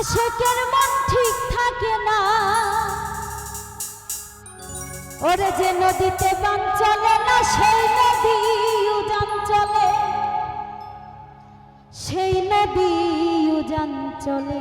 আশেকের মন ঠিক থাকে না। ওরে যে নদীতে বান চলে না, সেই নদী উজান চলে। সেই নদী উজান চলে।